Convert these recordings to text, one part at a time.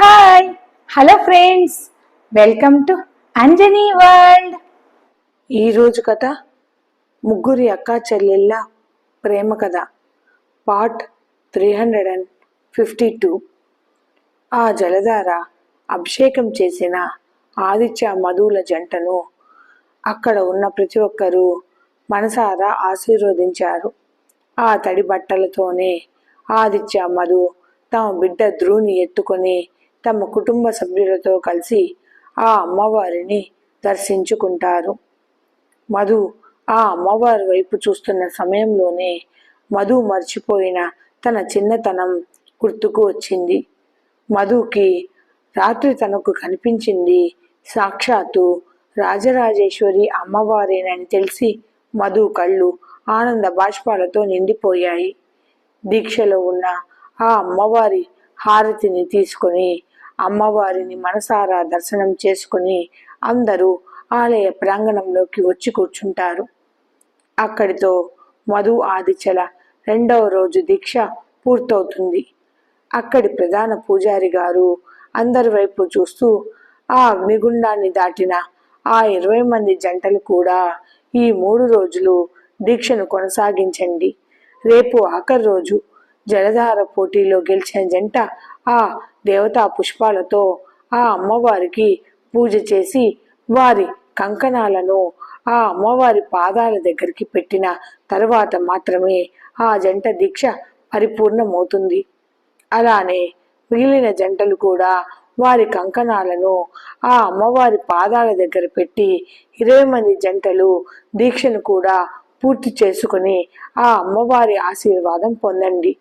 Hi. Hello friends. Welcome to Anjani world. ఈరోజు కథ ముగ్గురి అక్కా చెల్లెళ్ళ ప్రేమ కథ. Part three hundred and fifty two. ఆ జలధార అభిషేకం చేసిన ఆదిత్య మధువుల జంటను అక్కడ ఉన్న ప్రతి ఒక్కరూ మనసారా ఆశీర్వదించారు. ఆ తడి బట్టలతోనే ఆదిత్య మధు తమ బిడ్డ ధ్రువుని ఎత్తుకొని తమ కుటుంబ సభ్యులతో కలిసి ఆ అమ్మవారిని దర్శించుకుంటారు. మధు ఆ అమ్మవారి వైపు చూస్తున్న సమయంలోనే మధు మర్చిపోయిన తన చిన్నతనం గుర్తుకు వచ్చింది. మధుకి రాత్రి తనకు కనిపించింది సాక్షాత్తు రాజరాజేశ్వరి అమ్మవారేనని తెలిసి మధు కళ్ళు ఆనంద బాష్పాలతో నిండిపోయాయి. దీక్షలో ఉన్న ఆ అమ్మవారి హారతిని తీసుకొని అమ్మవారిని మనసారా దర్శనం చేసుకొని అందరూ ఆలయ ప్రాంగణంలోకి వచ్చి కూర్చుంటారు. అక్కడితో మధు ఆదిచల రెండవ రోజు దీక్ష పూర్తవుతుంది. అక్కడి ప్రధాన పూజారి గారు అందరి వైపు చూస్తూ ఆ అగ్నిగుండాన్ని దాటిన ఆ ఇరవై మంది జంటలు కూడా ఈ మూడు రోజులు దీక్షను కొనసాగించండి. రేపు ఆఖరి రోజు జలధార పోటీలో గెలిచిన జంట ఆ దేవతా పుష్పాలతో ఆ అమ్మవారికి పూజ చేసి వారి కంకణాలను ఆ అమ్మవారి పాదాల దగ్గరికి పెట్టిన తర్వాత మాత్రమే ఆ జంట దీక్ష పరిపూర్ణమవుతుంది. అలానే మిగిలిన జంటలు కూడా వారి కంకణాలను ఆ అమ్మవారి పాదాల దగ్గర పెట్టి ఇరవై మంది జంటలు దీక్షను కూడా పూర్తి చేసుకుని ఆ అమ్మవారి ఆశీర్వాదం పొందండి.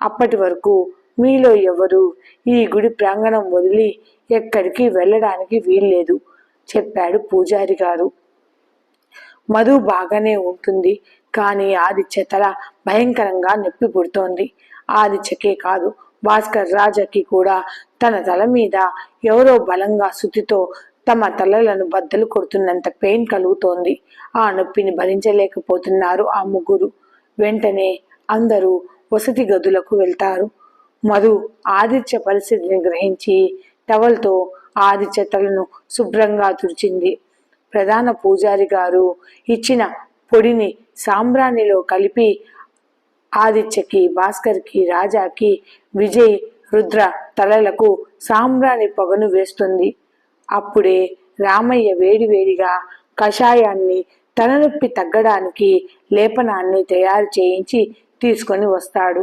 అప్పటి వరకు మీలో ఎవరు? ఈ గుడి ప్రాంగణం వదిలి ఎక్కడికి వెళ్ళడానికి వీల్లేదు చెప్పాడు పూజారి గారు. మధు బాగానే ఉంటుంది కానీ ఆదిత్య తల భయంకరంగా నొప్పి పుడుతోంది. ఆదిత్యకే కాదు భాస్కర్ రాజాకి కూడా తన తల మీద ఎవరో బలంగా శుతితో తమ తలలను బద్దలు కొడుతున్నంత పెయిన్ కలుగుతోంది. ఆ నొప్పిని భరించలేకపోతున్నారు ఆ ముగ్గురు. వెంటనే అందరూ వసతి గదులకు వెళ్తారు. మధు ఆదిత్య పరిస్థితిని గ్రహించి టవల్తో ఆదిత్య తలను శుభ్రంగా తుడిచింది. ప్రధాన పూజారి గారు ఇచ్చిన పొడిని సాంబ్రాణిలో కలిపి ఆదిత్యకి భాస్కర్కి రాజాకి విజయ్ రుద్ర తలలకు సాంబ్రాణి పొగను వేస్తుంది. అప్పుడే రామయ్య వేడివేడిగా కషాయాన్ని తలనొప్పి తగ్గడానికి లేపనాన్ని తయారు చేయించి తీసుకొని వస్తాడు.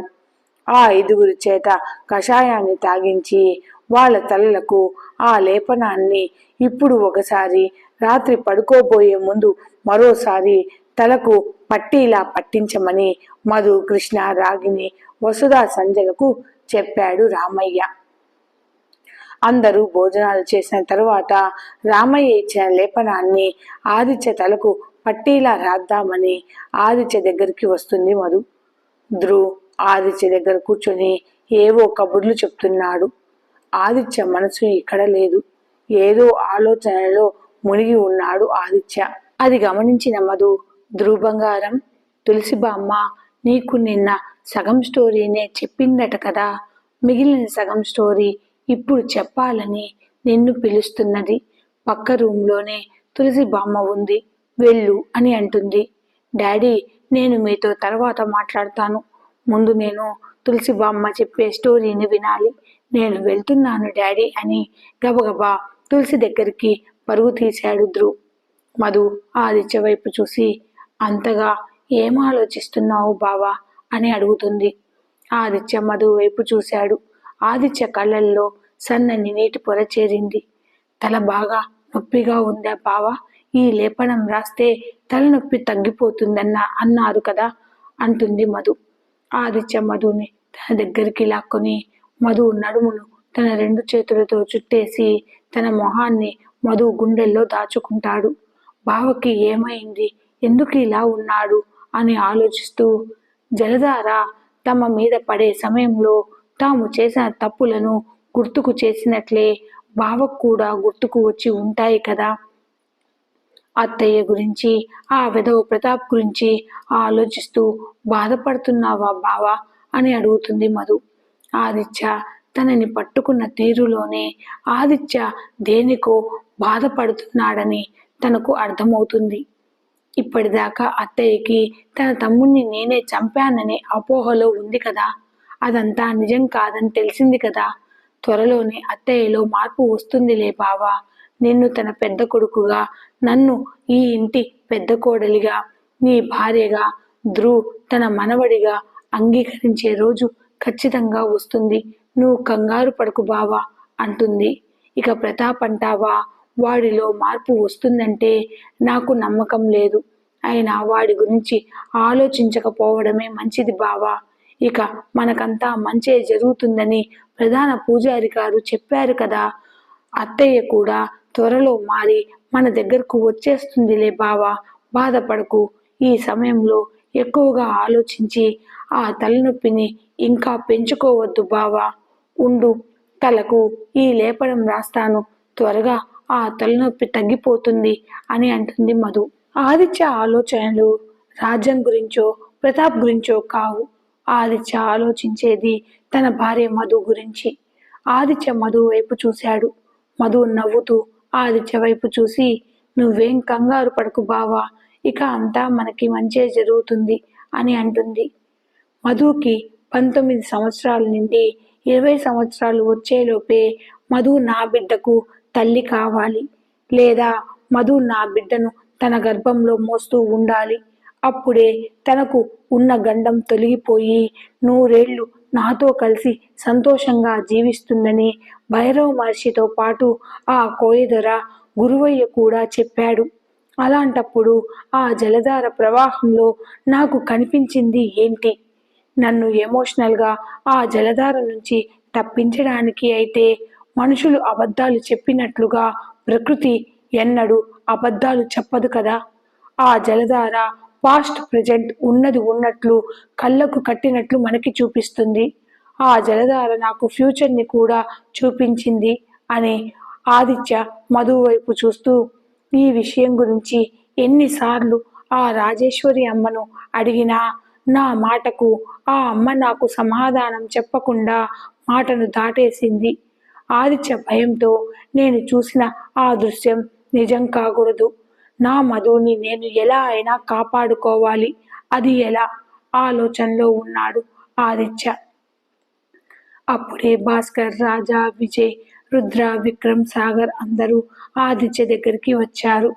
ఆ ఐదుగురి చేత కషాయాన్ని తాగించి వాళ్ళ తలలకు ఆ లేపనాన్ని ఇప్పుడు ఒకసారి రాత్రి పడుకోబోయే ముందు మరోసారి తలకు పట్టీలా పట్టించమని మధు కృష్ణ రాగిని వసుధా సంజలకు చెప్పాడు రామయ్య. అందరూ భోజనాలు చేసిన తరువాత రామయ్య ఇచ్చిన లేపనాన్ని ఆదిత్య తలకు పట్టీలా రాద్దామని ఆదిత్య దగ్గరికి వస్తుంది మధు. ధ్రువ్ ఆదిత్య దగ్గర కూర్చొని ఏవో కబుర్లు చెప్తున్నాడు. ఆదిత్య మనసు ఇక్కడ లేదు. ఏదో ఆలోచనలో మునిగి ఉన్నాడు ఆదిత్య. అది గమనించిన మధు ధ్రువబంగారం తులసి బామ్మ నీకు నిన్న సగం స్టోరీనే చెప్పిందట కదా. మిగిలిన సగం స్టోరీ ఇప్పుడు చెప్పాలని నిన్ను పిలుస్తున్నది. పక్క రూమ్లోనే తులసి బామ్మ ఉంది. వెళ్ళు అని అంటుంది. డాడీ నేను మీతో తర్వాత మాట్లాడతాను. ముందు నేను తులసి బామ్మ చెప్పే స్టోరీని వినాలి. నేను వెళ్తున్నాను డాడీ అని గబగబా తులసి దగ్గరికి పరుగు తీశాడు ధ్రువ్. మధు ఆదిత్య వైపు చూసి అంతగా ఏం ఆలోచిస్తున్నావు బావా? అని అడుగుతుంది. ఆదిత్య మధు వైపు చూశాడు. ఆదిత్య కళ్ళల్లో సన్నని నీటి పొర చేరింది. తల బాగా నొప్పిగా ఉందా బావా? ఈ లేపనం రాస్తే తలనొప్పి తగ్గిపోతుందన్న అన్నారు కదా? అంటుంది మధు. ఆదిత్య మధుని తన దగ్గరికి లాక్కొని మధు నడుమును తన రెండు చేతులతో చుట్టేసి తన మొహాన్ని మధు గుండెల్లో దాచుకుంటాడు. బావకి ఏమైంది? ఎందుకు ఇలా ఉన్నాడు? అని ఆలోచిస్తూ జలధార తమ మీద పడే సమయంలో తాము చేసిన తప్పులను గుర్తుకు చేసినట్లే బావకు కూడా గుర్తుకు వచ్చి ఉంటాయి కదా? అత్తయ్య గురించి ఆ విధవ ప్రతాప్ గురించి ఆలోచిస్తూ బాధపడుతున్నావా బావా అని అడుగుతుంది మధు. ఆదిత్య తనని పట్టుకున్న తీరులోనే ఆదిత్య దేనికో బాధపడుతున్నాడని తనకు అర్థమవుతుంది. ఇప్పటిదాకా అత్తయ్యకి తన తమ్ముణ్ణి నేనే చంపాననే అపోహలో ఉంది కదా. అదంతా నిజం కాదని తెలిసింది కదా. త్వరలోనే అత్తయ్యలో మార్పు వస్తుందిలే బావా. నిన్ను తన పెద్ద కొడుకుగా నన్ను ఈ ఇంటి పెద్ద కోడలిగా నీ భార్యగా ధ్రువ్ తన మనవడిగా అంగీకరించే రోజు ఖచ్చితంగా వస్తుంది. నువ్వు కంగారు పడకు బావా అంటుంది. ఇక ప్రతాప్ అంటావా వాడిలో మార్పు వస్తుందంటే నాకు నమ్మకం లేదు. అయినా వాడి గురించి ఆలోచించకపోవడమే మంచిది బావా. ఇక మనకంతా మంచే జరుగుతుందని ప్రధాన పూజారి గారు చెప్పారు కదా. అత్తయ్య కూడా త్వరలో మారి మన దగ్గరకు వచ్చేస్తుందిలే బావా బాధపడకు. ఈ సమయంలో ఎక్కువగా ఆలోచించి ఆ తలనొప్పిని ఇంకా పెంచుకోవద్దు బావా. ఉండు తలకు ఈ లేపడం రాస్తాను. త్వరగా ఆ తలనొప్పి తగ్గిపోతుంది అని అంటుంది మధు. ఆదిత్య ఆలోచనలు రాజ్యం గురించో ప్రతాప్ గురించో కావు. ఆదిత్య ఆలోచించేది తన భార్య మధు గురించి. ఆదిత్య మధు వైపు చూశాడు. మధు నవ్వుతూ ఆదిత్య వైపు చూసి నువ్వేం కంగారు పడకు బావా ఇక అంతా మనకి మంచే జరుగుతుంది అని అంటుంది. మధుకి పంతొమ్మిది సంవత్సరాల నుండి ఇరవై సంవత్సరాలు వచ్చేలోపే మధు నా బిడ్డకు తల్లి కావాలి. లేదా మధు నా బిడ్డను తన గర్భంలో మోస్తూ ఉండాలి. అప్పుడే తనకు ఉన్న గండం తొలగిపోయి నూరేళ్ళు నాతో కలిసి సంతోషంగా జీవిస్తుందని భైరవ మహర్షితో పాటు ఆ కోయదర గురువయ్య కూడా చెప్పాడు. అలాంటప్పుడు ఆ జలధార ప్రవాహంలో నాకు కనిపించింది ఏంటి? నన్ను ఎమోషనల్గా ఆ జలధార నుంచి తప్పించడానికి అయితే మనుషులు అబద్ధాలు చెప్పినట్లుగా ప్రకృతి ఎన్నడూ అబద్ధాలు చెప్పదు కదా? ఆ జలధార పాస్ట్ ప్రజెంట్ ఉన్నది ఉన్నట్లు కళ్ళకు కట్టినట్లు మనకి చూపిస్తుంది. ఆ జలధార నాకు ఫ్యూచర్ని కూడా చూపించింది అని ఆదిత్య మధు వైపు చూస్తూ ఈ విషయం గురించి ఎన్నిసార్లు ఆ రాజేశ్వరి అమ్మను అడిగినా నా మాటకు ఆ అమ్మ నాకు సమాధానం చెప్పకుండా మాటను దాటేసింది. ఆదిత్య భయంతో నేను చూసిన ఆ దృశ్యం నిజం కాకూడదు. నా మధుని నేను ఎలా అయినా కాపాడుకోవాలి. అది ఎలా? ఆలోచనలో ఉన్నాడు ఆదిత్య. అప్పుడే భాస్కర్ రాజా విజయ్ రుద్ర విక్రమ్ సాగర్ అందరూ ఆదిత్య దగ్గరికి వచ్చారు.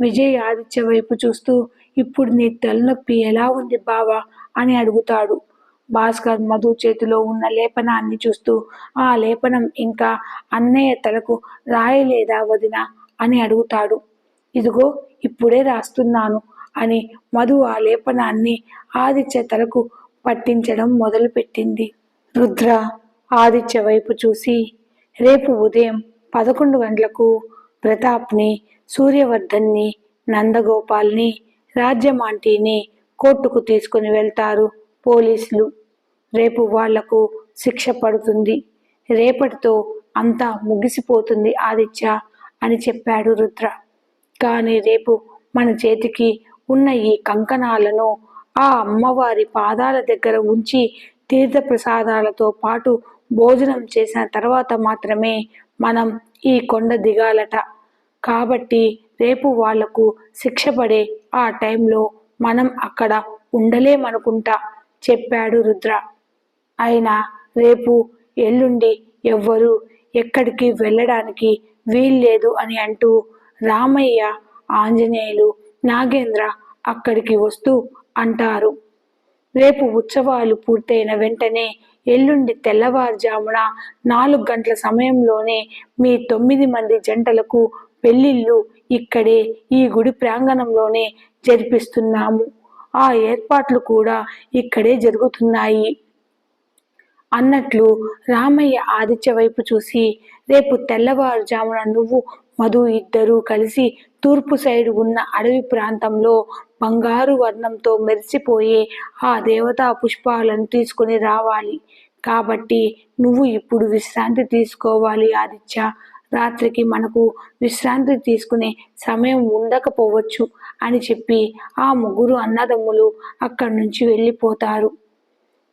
విజయ్ ఆదిత్య వైపు చూస్తూ ఇప్పుడు నీ తలనొప్పి ఎలా ఉంది బావా? అని అడుగుతాడు. భాస్కర్ మధు చేతిలో ఉన్న లేపనాన్ని చూస్తూ ఆ లేపనం ఇంకా అన్నయ్య తలకు రాయలేదా వదిన? అని అడుగుతాడు. ఇదిగో ఇప్పుడే రాస్తున్నాను అని మధు ఆ లేపనాన్ని ఆదిత్య తలకు పట్టించడం మొదలుపెట్టింది. రుద్ర ఆదిత్య వైపు చూసి రేపు ఉదయం పదకొండు గంటలకు ప్రతాప్ని సూర్యవర్ధన్ని నందగోపాల్ని రాజ్యమాంటిని కోర్టుకు తీసుకుని వెళ్తారు పోలీసులు. రేపు వాళ్ళకు శిక్ష పడుతుంది. రేపటితో అంతా ముగిసిపోతుంది ఆదిత్య అని చెప్పాడు రుద్ర. కానీ రేపు మన చేతికి ఉన్న ఈ కంకణాలను ఆ అమ్మవారి పాదాల దగ్గర ఉంచి తీర్థప్రసాదాలతో పాటు భోజనం చేసిన తర్వాత మాత్రమే మనం ఈ కొండ దిగాలట. కాబట్టి రేపు వాళ్ళకు శిక్ష పడే ఆ టైంలో మనం అక్కడ ఉండలేమనుకుంటా చెప్పాడు రుద్ర. అయినా రేపు ఎల్లుండి ఎవ్వరూ ఎక్కడికి వెళ్ళడానికి వీల్లేదు అని అంటూ రామయ్య ఆంజనేయులు నాగేంద్ర అక్కడికి వస్తూ అంటారు. రేపు ఉత్సవాలు పూర్తయిన వెంటనే ఎల్లుండి తెల్లవారుజామున నాలుగు గంటల సమయంలోనే మీ తొమ్మిది మంది జంటలకు పెళ్ళిళ్ళు ఇక్కడే ఈ గుడి ప్రాంగణంలోనే జరిపిస్తున్నాము. ఆ ఏర్పాట్లు కూడా ఇక్కడే జరుగుతున్నాయి. అన్నట్లు రామయ్య ఆదిత్య వైపు చూసి రేపు తెల్లవారుజామున నువ్వు మధు ఇద్దరూ కలిసి తూర్పు సైడ్ ఉన్న అడవి ప్రాంతంలో బంగారు వర్ణంతో మెరిసిపోయే ఆ దేవతా పుష్పాలను తీసుకుని రావాలి. కాబట్టి నువ్వు ఇప్పుడు విశ్రాంతి తీసుకోవాలి ఆదిత్య. రాత్రికి మనకు విశ్రాంతి తీసుకునే సమయం ఉండకపోవచ్చు అని చెప్పి ఆ ముగ్గురు అన్నదమ్ములు అక్కడి నుంచి వెళ్ళిపోతారు.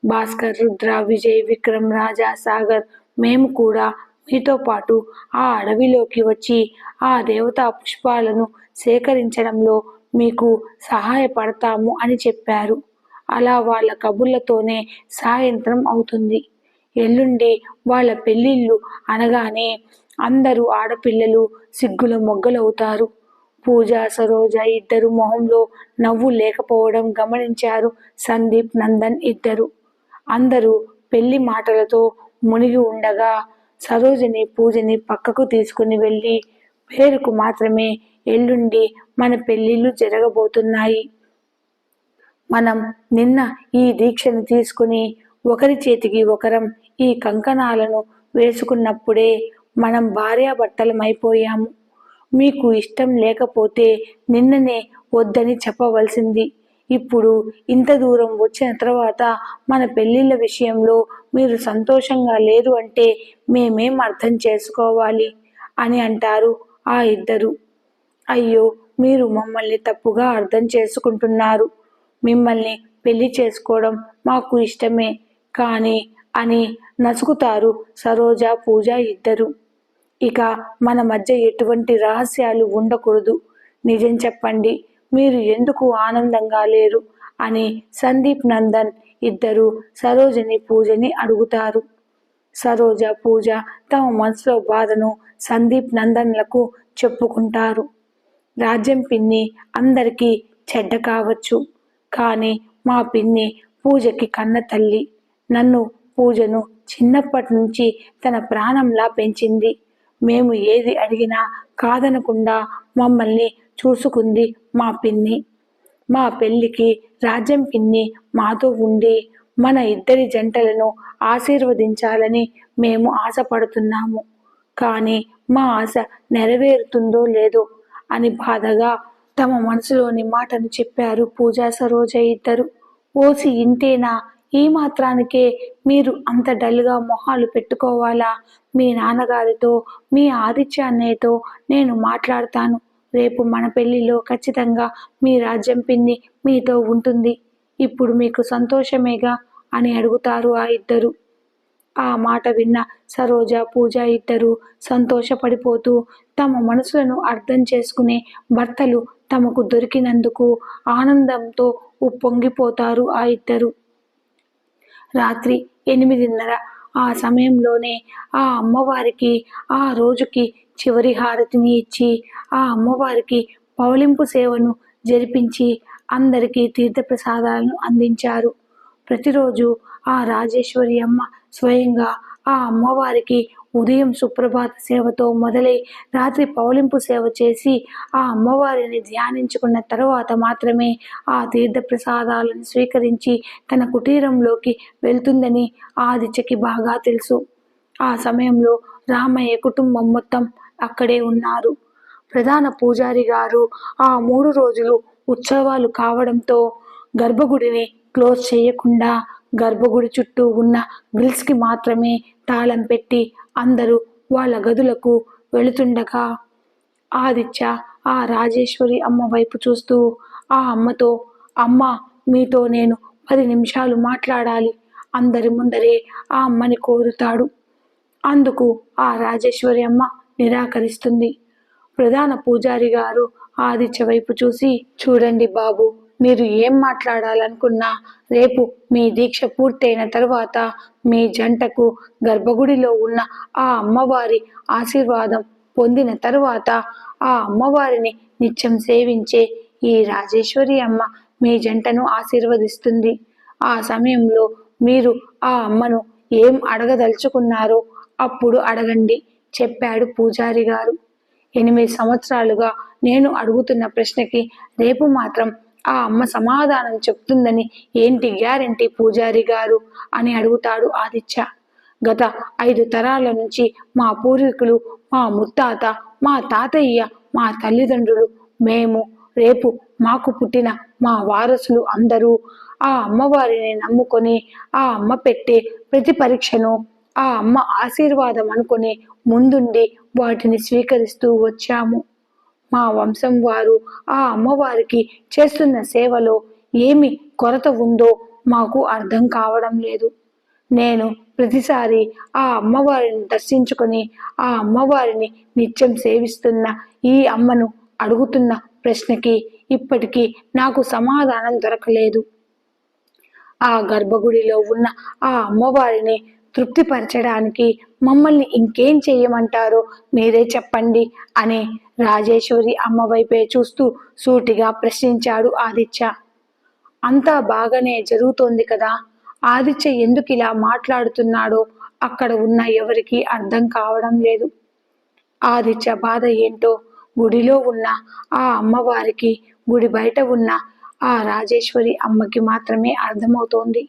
భాస్కర్ రుద్ర విజయ్ విక్రమ్ రాజా సాగర్ మేము కూడా మీతో పాటు ఆ అడవిలోకి వచ్చి ఆ దేవతా పుష్పాలను సేకరించడంలో మీకు సహాయపడతాము అని చెప్పారు. అలా వాళ్ళ కబుర్లతోనే సాయంత్రం అవుతుంది. ఎల్లుండి వాళ్ళ పెళ్ళిళ్ళు అనగానే అందరూ ఆడపిల్లలు సిగ్గుల మొగ్గలవుతారు. పూజ సరోజ ఇద్దరు మొహంలో నవ్వు లేకపోవడం గమనించారు సందీప్ నందన్ ఇద్దరు. అందరూ పెళ్ళి మాటలతో మునిగి ఉండగా సరోజని పూజని పక్కకు తీసుకుని వెళ్ళి పేరుకు మాత్రమే ఎల్లుండి మన పెళ్ళిళ్ళు జరగబోతున్నాయి. మనం నిన్న ఈ దీక్షను తీసుకుని ఒకరి చేతికి ఒకరం ఈ కంకణాలను వేసుకున్నప్పుడే మనం భార్యాభర్తలమైపోయాము. మీకు ఇష్టం లేకపోతే నిన్ననే వద్దని చెప్పవలసింది. ఇప్పుడు ఇంత దూరం వచ్చిన తర్వాత మన పెళ్ళిళ్ళ విషయంలో మీరు సంతోషంగా లేరు అంటే మేమేం అర్థం చేసుకోవాలి? అని అంటారు ఆ ఇద్దరు. అయ్యో మీరు మమ్మల్ని తప్పుగా అర్థం చేసుకుంటున్నారు. మిమ్మల్ని పెళ్ళి చేసుకోవడం మాకు ఇష్టమే కానీ అని నసుకుతారు సరోజ పూజ ఇద్దరు. ఇక మన మధ్య ఎటువంటి రహస్యాలు ఉండకూడదు. నిజం చెప్పండి. మీరు ఎందుకు ఆనందంగా లేరు? అని సందీప్ నందన్ ఇద్దరు సరోజని పూజని అడుగుతారు. సరోజ పూజ తమ మనసులో బాధను సందీప్ నందన్లకు చెప్పుకుంటారు. రాజ్యం పిన్ని అందరికీ చెడ్డ కావచ్చు కానీ మా పిన్ని పూజకి కన్న తల్లి. నన్ను పూజను చిన్నప్పటి నుంచి తన ప్రాణంలా పెంచింది. మేము ఏది అడిగినా కాదనకుండా మమ్మల్ని చూసుకుంది మా పిన్ని. మా పెళ్ళికి రాజ్యం పిన్ని మాతో ఉండి మన ఇద్దరి జంటలను ఆశీర్వదించాలని మేము ఆశపడుతున్నాము. కానీ మా ఆశ నెరవేరుతుందో లేదో అని బాధగా తమ మనసులోని మాటను చెప్పారు పూజా సరోజ ఇద్దరు. ఓసి ఇంతేనా ఈ మాత్రానికే మీరు అంత డల్గా మొహాలు పెట్టుకోవాలా? మీ నాన్నగారితో మీ ఆదిత్య అన్నయ్యతో నేను మాట్లాడతాను. రేపు మన పెళ్ళిలో ఖచ్చితంగా మీ రాజ్యం పిన్ని మీతో ఉంటుంది. ఇప్పుడు మీకు సంతోషమేగా? అని అడుగుతారు ఆ ఇద్దరు. ఆ మాట విన్న సరోజ పూజ ఇద్దరు సంతోషపడిపోతూ తమ మనసులను అర్థం చేసుకునే భర్తలు తమకు దొరికినందుకు ఆనందంతో ఉప్పొంగిపోతారు ఆ ఇద్దరు. రాత్రి ఎనిమిదిన్నర ఆ సమయంలోనే ఆ అమ్మవారికి ఆ రోజుకి చివరి హారతిని ఇచ్చి ఆ అమ్మవారికి పౌలింపు సేవను జరిపించి అందరికీ తీర్థప్రసాదాలను అందించారు. ప్రతిరోజు ఆ రాజేశ్వరి అమ్మ స్వయంగా ఆ అమ్మవారికి ఉదయం సుప్రభాత సేవతో మొదలై రాత్రి పౌలింపు సేవ చేసి ఆ అమ్మవారిని ధ్యానించుకున్న తరువాత మాత్రమే ఆ తీర్థ ప్రసాదాలను స్వీకరించి తన కుటీరంలోకి వెళ్తుందని ఆదిత్యకి బాగా తెలుసు. ఆ సమయంలో రామయ్య కుటుంబం మొత్తం అక్కడే ఉన్నారు. ప్రధాన పూజారి గారు ఆ మూడు రోజులు ఉత్సవాలు కావడంతో గర్భగుడిని క్లోజ్ చేయకుండా గర్భగుడి చుట్టూ ఉన్న గ్రిల్స్కి మాత్రమే తాళం పెట్టి అందరూ వాళ్ళ గదులకు వెళుతుండగా ఆదిత్య ఆ రాజేశ్వరి అమ్మ వైపు చూస్తూ ఆ అమ్మతో అమ్మ మీతో నేను పది నిమిషాలు మాట్లాడాలి. అందరి ముందరే ఆ అమ్మని కోరుతాడు. అందుకు ఆ రాజేశ్వరి అమ్మ నిరాకరిస్తుంది. ప్రధాన పూజారి గారు ఆదిత్య వైపు చూసి చూడండి బాబు మీరు ఏం మాట్లాడాలనుకున్నా రేపు మీ దీక్ష పూర్తయిన తర్వాత మీ జంటకు గర్భగుడిలో ఉన్న ఆ అమ్మవారి ఆశీర్వాదం పొందిన తరువాత ఆ అమ్మవారిని నిత్యం సేవించే ఈ రాజేశ్వరి అమ్మ మీ జంటను ఆశీర్వదిస్తుంది. ఆ సమయంలో మీరు ఆ అమ్మను ఏం అడగదలుచుకున్నారో అప్పుడు అడగండి. చెప్పాడు పూజారి గారు. ఎనిమిది సంవత్సరాలుగా నేను అడుగుతున్న ప్రశ్నకి రేపు మాత్రం ఆ అమ్మ సమాధానం చెప్తుందని ఏంటి గ్యారంటీ పూజారి గారు? అని అడుగుతాడు ఆదిత్య. గత ఐదు తరాల నుంచి మా పూర్వీకులు మా ముత్తాత మా తాతయ్య మా తల్లిదండ్రులు మేము రేపు మాకు పుట్టిన మా వారసులు అందరూ ఆ అమ్మవారిని నమ్ముకొని ఆ అమ్మ పెట్టే ప్రతి పరీక్షను ఆ అమ్మ ఆశీర్వాదం అనుకుని ముందుండి వాటిని స్వీకరిస్తూ వచ్చాము. మా వంశం వారు ఆ అమ్మవారికి చేస్తున్న సేవలో ఏమి కొరత ఉందో మాకు అర్థం కావడం లేదు. నేను ప్రతిసారి ఆ అమ్మవారిని దర్శించుకొని ఆ అమ్మవారిని నిత్యం సేవిస్తున్న ఈ అమ్మను అడుగుతున్న ప్రశ్నకి ఇప్పటికీ నాకు సమాధానం దొరకలేదు. ఆ గర్భగుడిలో ఉన్న ఆ అమ్మవారిని తృప్తిపరచడానికి మమ్మల్ని ఇంకేం చేయమంటారో? మీరే చెప్పండి అని రాజేశ్వరి అమ్మ వైపే చూస్తూ సూటిగా ప్రశ్నించాడు ఆదిత్య. అంతా బాగానే జరుగుతోంది కదా? ఆదిత్య ఎందుకు ఇలా మాట్లాడుతున్నాడో అక్కడ ఉన్న ఎవరికీ అర్థం కావడం లేదు. ఆదిత్య బాధ ఏంటో గుడిలో ఉన్న ఆ అమ్మవారికి గుడి బయట ఉన్న ఆ రాజేశ్వరి అమ్మకి మాత్రమే అర్థమవుతోంది.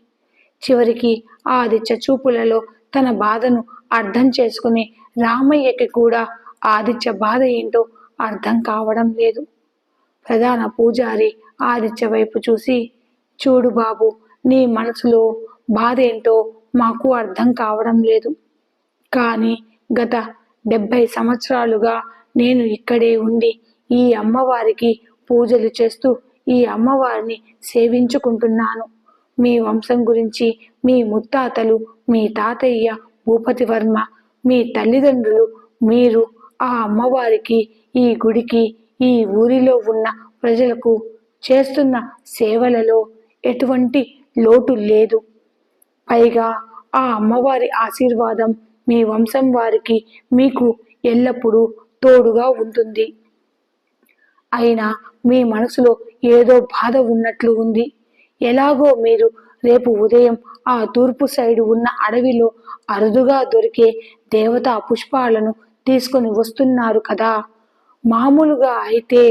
చివరికి ఆదిత్య చూపులలో తన బాధను అర్థం చేసుకుని రామయ్యకి కూడా ఆదిత్య బాధ ఏంటో అర్థం కావడం లేదు. ప్రధాన పూజారి ఆదిత్య వైపు చూసి చూడు బాబు నీ మనసులో బాధ ఏంటో మాకు అర్థం కావడం లేదు. కానీ గత డెబ్బై సంవత్సరాలుగా నేను ఇక్కడే ఉండి ఈ అమ్మవారికి పూజలు చేస్తూ ఈ అమ్మవారిని సేవించుకుంటున్నాను. మీ వంశం గురించి మీ ముత్తాతలు మీ తాతయ్య భూపతి వర్మ మీ తల్లిదండ్రులు మీరు ఆ అమ్మవారికి ఈ గుడికి ఈ ఊరిలో ఉన్న ప్రజలకు చేస్తున్న సేవలలో ఎటువంటి లోటు లేదు. పైగా ఆ అమ్మవారి ఆశీర్వాదం మీ వంశం వారికి మీకు ఎల్లప్పుడూ తోడుగా ఉంటుంది. అయినా మీ మనసులో ఏదో బాధ ఉన్నట్లు ఉంది. ఎలాగో మీరు రేపు ఉదయం ఆ తూర్పు సైడు ఉన్న అడవిలో అరుదుగా దొరికే దేవతా పుష్పాలను తీసుకొని వస్తున్నారు కదా. మామూలుగా అయితే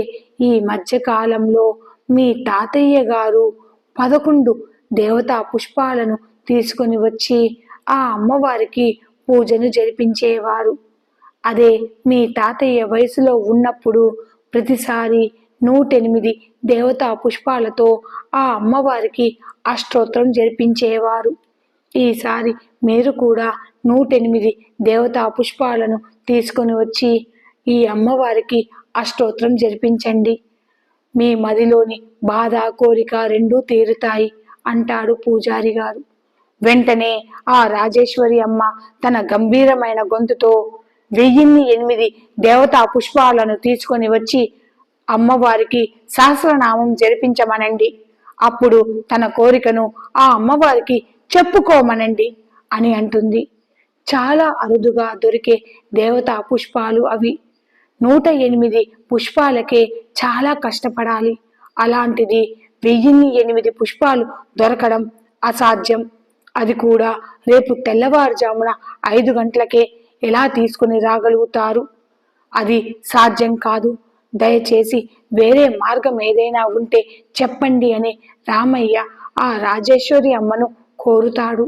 ఈ మధ్యకాలంలో మీ తాతయ్య గారు పదకొండు దేవతా పుష్పాలను తీసుకొని వచ్చి ఆ అమ్మవారికి పూజను జరిపించేవారు. అదే మీ తాతయ్య వయసులో ఉన్నప్పుడు ప్రతిసారి నూటెనిమిది దేవతా పుష్పాలతో ఆ అమ్మవారికి అష్టోత్తరం జరిపించేవారు. ఈసారి మీరు కూడా నూటెనిమిది దేవతా పుష్పాలను తీసుకొని వచ్చి ఈ అమ్మవారికి అష్టోత్తరం జరిపించండి. మీ మదిలోని బాధ కోరిక రెండూ తీరుతాయి అంటాడు పూజారి గారు. వెంటనే ఆ రాజేశ్వరి అమ్మ తన గంభీరమైన గొంతుతో వెయ్యిన్ని ఎనిమిది దేవతా పుష్పాలను తీసుకొని వచ్చి అమ్మవారికి సహస్రనామం జరిపించమనండి. అప్పుడు తన కోరికను ఆ అమ్మవారికి చెప్పుకోమనండి అని అంటుంది. చాలా అరుదుగా దొరికే దేవతా పుష్పాలు అవి. నూట ఎనిమిది పుష్పాలకే చాలా కష్టపడాలి. అలాంటిది వెయ్యిన్ని ఎనిమిది పుష్పాలు దొరకడం అసాధ్యం. అది కూడా రేపు తెల్లవారుజామున ఐదు గంటలకే ఎలా తీసుకుని రాగలుగుతారు? అది సాధ్యం కాదు. దయచేసి వేరే మార్గం ఏదైనా ఉంటే చెప్పండి అని రామయ్య ఆ రాజేశ్వరి అమ్మను కోరుతాడు.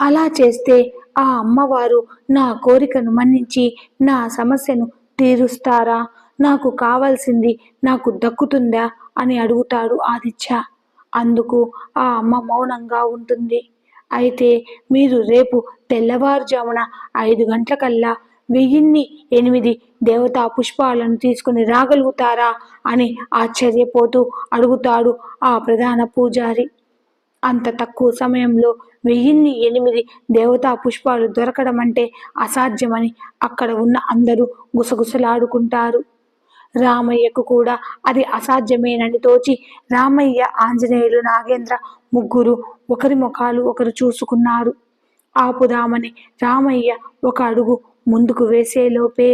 అలా చేస్తే ఆ అమ్మవారు నా కోరికను మన్నించి నా సమస్యను తీరుస్తారా? నాకు కావాల్సింది నాకు దక్కుతుందా? అని అడుగుతాడు ఆదిత్య. అందుకు ఆ అమ్మ మౌనంగా ఉంటుంది. అయితే మీరు రేపు తెల్లవారుజామున ఐదు గంటలకల్లా వెయ్యిన్ని ఎనిమిది దేవతా పుష్పాలను తీసుకుని రాగలుగుతారా అని ఆశ్చర్యపోతూ అడుగుతాడు ఆ ప్రధాన పూజారి. అంత తక్కువ సమయంలో వెయ్యిన్ని ఎనిమిది దేవతా పుష్పాలు దొరకడం అంటే అసాధ్యమని అక్కడ ఉన్న అందరూ గుసగుసలాడుకుంటారు. రామయ్యకు కూడా అది అసాధ్యమేనని తోచి రామయ్య ఆంజనేయులు నాగేంద్ర ముగ్గురు ఒకరి ముఖాలు ఒకరు చూసుకున్నారు. ఆపుదామని రామయ్య ఒక అడుగు ముందుకు వేసేలోపే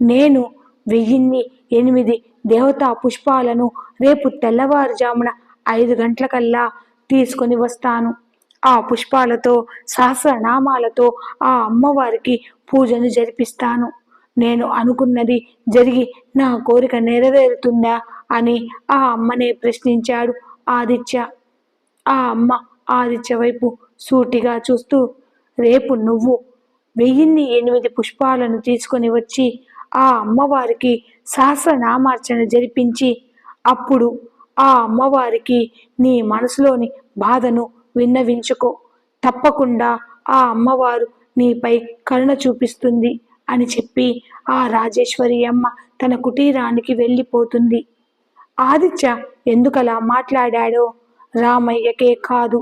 నేను వెయ్యిన్ని ఎనిమిది దేవతా పుష్పాలను రేపు తెల్లవారుజామున ఐదు గంటలకల్లా తీసుకొని వస్తాను. ఆ పుష్పాలతో సహస్రనామాలతో ఆ అమ్మవారికి పూజను జరిపిస్తాను. నేను అనుకున్నది జరిగి నా కోరిక నెరవేరుతుందా అని ఆ అమ్మనే ప్రశ్నించాడు ఆదిత్య. ఆ అమ్మ ఆదిత్య వైపు సూటిగా చూస్తూ రేపు నువ్వు వెయ్యిన్ని ఎనిమిది పుష్పాలను తీసుకొని వచ్చి ఆ అమ్మవారికి సహస్రనామార్చన జరిపించి అప్పుడు ఆ అమ్మవారికి నీ మనసులోని బాధను విన్నవించుకో. తప్పకుండా ఆ అమ్మవారు నీపై కరుణ చూపిస్తుంది అని చెప్పి ఆ రాజేశ్వరి అమ్మ తన కుటీరానికి వెళ్ళిపోతుంది. ఆదిత్య ఎందుకలా మాట్లాడాడో రామయ్యకే కాదు.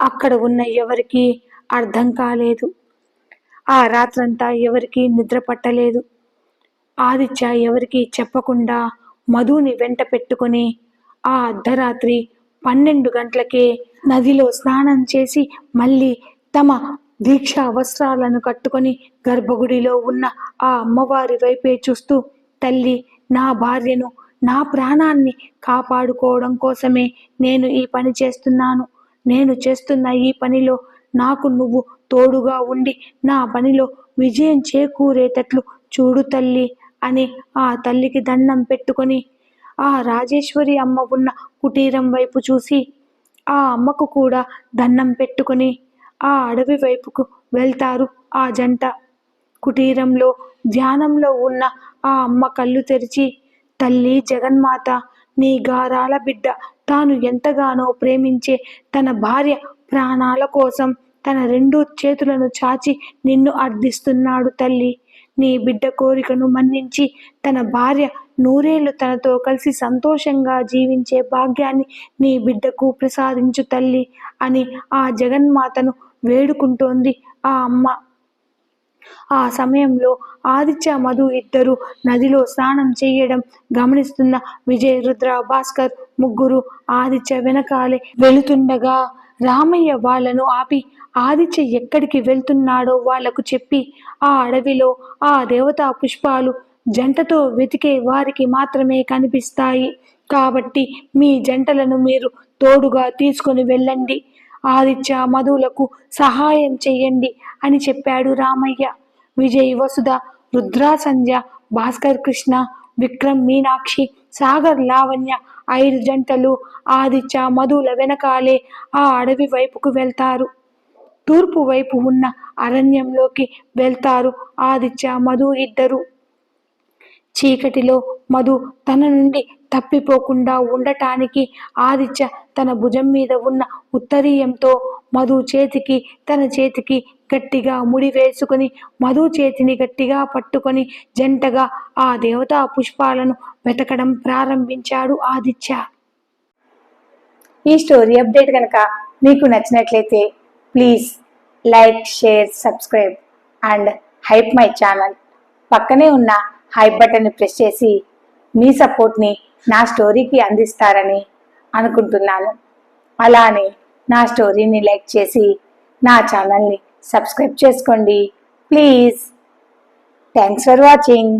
అక్కడ ఉన్న ఎవరికీ అర్థం కాలేదు. ఆ రాత్రంతా ఎవరికీ నిద్ర పట్టలేదు. ఆదిత్య ఎవరికీ చెప్పకుండా మధుని వెంట పెట్టుకొని ఆ అర్ధరాత్రి పన్నెండు గంటలకే నదిలో స్నానం చేసి మళ్ళీ తమ దీక్షా వస్త్రాలను కట్టుకొని గర్భగుడిలో ఉన్న ఆ అమ్మవారి వైపే చూస్తూ తల్లి నా భార్యను నా ప్రాణాన్ని కాపాడుకోవడం కోసమే నేను ఈ పని చేస్తున్నాను. నేను చేస్తున్న ఈ పనిలో నాకు నువ్వు తోడుగా ఉండి నా పనిలో విజయం చేకూరేటట్లు చూడు తల్లి అని ఆ తల్లికి దండం పెట్టుకొని ఆ రాజేశ్వరి అమ్మ ఉన్న కుటీరం వైపు చూసి ఆ అమ్మకు కూడా దండం పెట్టుకొని ఆ అడవి వైపుకు వెళ్తారు ఆ జంట. కుటీరంలో ధ్యానంలో ఉన్న ఆ అమ్మ కళ్ళు తెరిచి తల్లి జగన్మాత నీ గారాల బిడ్డ తాను ఎంతగానో ప్రేమించే తన భార్య ప్రాణాల కోసం తన రెండు చేతులను చాచి నిన్ను అర్థిస్తున్నాడు తల్లి. నీ బిడ్డ కోరికను మన్నించి తన భార్య నూరేళ్ళు తనతో కలిసి సంతోషంగా జీవించే భాగ్యాన్ని నీ బిడ్డకు ప్రసాదించు తల్లి అని ఆ జగన్మాతను వేడుకుంటోంది ఆ అమ్మ. ఆ సమయంలో ఆదిత్య మధు ఇద్దరు నదిలో స్నానం చేయడం గమనిస్తున్న విజయ్ రుద్ర భాస్కర్ ముగ్గురు ఆదిత్య వెనకాలే వెళుతుండగా రామయ్య వాళ్ళను ఆపి ఆదిత్య ఎక్కడికి వెళ్తున్నాడో వాళ్ళకు చెప్పి ఆ అడవిలో ఆ దేవతా పుష్పాలు జంటతో వెతికే వారికి మాత్రమే కనిపిస్తాయి. కాబట్టి మీ జంటలను మీరు తోడుగా తీసుకొని వెళ్ళండి. ఆదిత్య మధులకు సహాయం చెయ్యండి అని చెప్పాడు రామయ్య. విజయ్ వసుధ రుద్రా సంధ్య భాస్కర్ కృష్ణ విక్రమ్ మీనాక్షి సాగర్ లావణ్య ఐదు జంటలు ఆదిత్య మధుల వెనకాలే ఆ అడవి వైపుకు వెళ్తారు. తూర్పు వైపు ఉన్న అరణ్యంలోకి వెళ్తారు ఆదిత్య మధు ఇద్దరు. చీకటిలో మధు తన నుండి తప్పిపోకుండా ఉండటానికి ఆదిత్య తన భుజం మీద ఉన్న ఉత్తరీయంతో మధు చేతికి తన చేతికి గట్టిగా ముడి వేసుకుని మధు చేతిని గట్టిగా పట్టుకొని జంటగా ఆ దేవతా పుష్పాలను వెతకడం ప్రారంభించాడు ఆదిత్య. ఈ స్టోరీ అప్డేట్ కనుక మీకు నచ్చినట్లయితే please like share subscribe and hype my channel. పక్కనే ఉన్న హైప్ బటన్ని ప్రెస్ చేసి మీ సపోర్ట్ని నా స్టోరీకి అందిస్తారని అనుకుంటున్నాను. అలానే నా స్టోరీని లైక్ చేసి నా ఛానల్ని సబ్స్క్రైబ్ చేసుకోండి. ప్లీజ్. Thanks for watching.